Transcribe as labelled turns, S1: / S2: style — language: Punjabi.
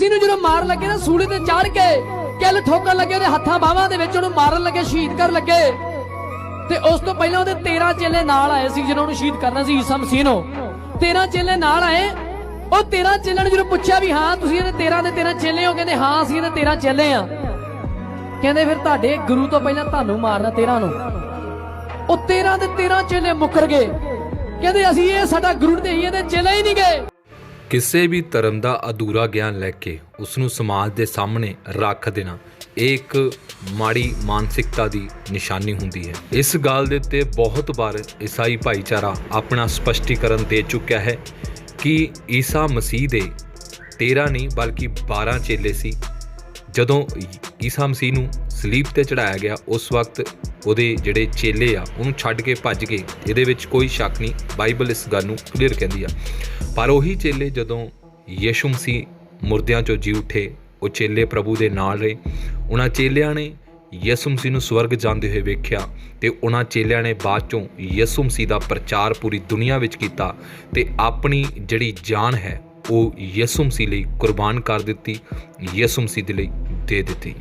S1: ਮਸੀਹ ਨੂੰ ਜਦੋਂ ਮਾਰਨ ਲੱਗੇ ਨਾ ਸੂਲੀ ਤੇ ਚੜ ਕੇ, ਕਿੱਲ ਠੋਕਣ ਲੱਗੇ, ਉਹਦੇ ਹੱਥਾਂ ਬਾਹਾਂ ਦੇ ਵਿੱਚ ਉਹਨੂੰ ਮਾਰਨ ਲੱਗੇ, ਸ਼ਹੀਦ ਕਰਨ ਲੱਗੇ। ਤੇ ਉਸ ਤੋਂ ਪਹਿਲਾਂ ਉਹਦੇ 13 ਚੇਲੇ ਨਾਲ ਆਏ ਸੀ, ਜਿਹਨਾਂ ਨੂੰ ਸ਼ਹੀਦ ਕਰਨਾ ਸੀ, ਈਸਾ ਮਸੀਹ ਨੂੰ। 13 ਚੇਲੇ ਨਾਲ ਆਏ। ਉਹ 13 ਚੇਲਿਆਂ ਨੂੰ ਜਦੋਂ ਪੁੱਛਿਆ ਵੀ, ਹਾਂ, ਤੁਸੀਂ ਇਹਦੇ 13 ਦੇ 13 ਚੇਲੇ ਹੋ? ਕਹਿੰਦੇ, ਹਾਂ, ਅਸੀਂ ਇਹਦੇ 13 ਚੇਲੇ ਆ। ਕਹਿੰਦੇ, ਫਿਰ ਤੁਹਾਡੇ ਗੁਰੂ ਤੋਂ ਪਹਿਲਾਂ ਤੁਹਾਨੂੰ ਮਾਰਨਾ 13 ਨੂੰ। ਉਹ 13 ਦੇ 13 ਚੇਲੇ ਮੁੱਕਰ ਗਏ। ਕਹਿੰਦੇ, ਅਸੀਂ ਇਹ ਸਾਡਾ ਗੁਰੂ ਨਹੀਂ ਇਹਦੇ ਚੇਲੇ ਹੀ ਨਹੀਂ ਗਏ।
S2: ਕਿਸੇ ਵੀ ਧਰਮ ਦਾ ਅਧੂਰਾ ਗਿਆਨ ਲੈ ਕੇ ਉਸ ਨੂੰ ਸਮਾਜ ਦੇ ਸਾਹਮਣੇ ਰੱਖ ਦੇਣਾ, ਇਹ ਇੱਕ ਮਾੜੀ ਮਾਨਸਿਕਤਾ ਦੀ ਨਿਸ਼ਾਨੀ ਹੁੰਦੀ ਹੈ। ਇਸ ਗੱਲ ਦੇ ਉੱਤੇ ਬਹੁਤ ਵਾਰ ਈਸਾਈ ਭਾਈਚਾਰਾ ਆਪਣਾ ਸਪਸ਼ਟੀਕਰਨ ਦੇ ਚੁੱਕਿਆ ਹੈ ਕਿ ਈਸਾ ਮਸੀਹ ਦੇ 13 ਨਹੀਂ, ਬਲਕਿ 12 ਚੇਲੇ ਸੀ। ਜਦੋਂ ਈਸਾ ਮਸੀਹ ਨੂੰ ਸਲੀਬ ਤੇ ਚੜਾਇਆ ਗਿਆ, ਉਸ ਵਕਤ ਉਹਦੇ ਜਿਹੜੇ ਚੇਲੇ ਆ, ਉਹਨੂੰ ਛੱਡ ਕੇ ਭੱਜ ਗਏ। ਇਹਦੇ ਵਿੱਚ ਕੋਈ ਸ਼ੱਕ ਨਹੀਂ, ਬਾਈਬਲ ਇਸ ਗੱਲ ਨੂੰ ਕਲੀਅਰ ਕਹਿੰਦੀ ਆ। ਪਰ ਉਹੀ ਚੇਲੇ ਜਦੋਂ ਯਿਸੂ ਮਸੀਹ ਮੁਰਦਿਆਂ ਚੋਂ ਜੀ ਉੱਠੇ, ਉਹ ਚੇਲੇ ਪ੍ਰਭੂ ਦੇ ਨਾਲ ਰਹੇ। ਉਹਨਾਂ ਚੇਲਿਆਂ ਨੇ ਯਿਸੂ ਮਸੀਹ ਨੂੰ ਸਵਰਗ ਜਾਂਦੇ ਹੋਏ ਵੇਖਿਆ ਤੇ ਉਹਨਾਂ ਚੇਲਿਆਂ ਨੇ ਬਾਅਦ ਚੋਂ ਯਿਸੂ ਮਸੀਹ ਦਾ ਪ੍ਰਚਾਰ ਪੂਰੀ ਦੁਨੀਆ ਵਿੱਚ ਕੀਤਾ ਤੇ ਆਪਣੀ ਜਿਹੜੀ ਜਾਨ ਹੈ ਉਹ ਯਿਸੂ ਮਸੀਹ ਲਈ ਕੁਰਬਾਨ ਕਰ ਦਿੱਤੀ ਯਿਸੂ ਮਸੀਹ ਦੇ ਲਈ ਦੇ ਦਿੱਤੀ।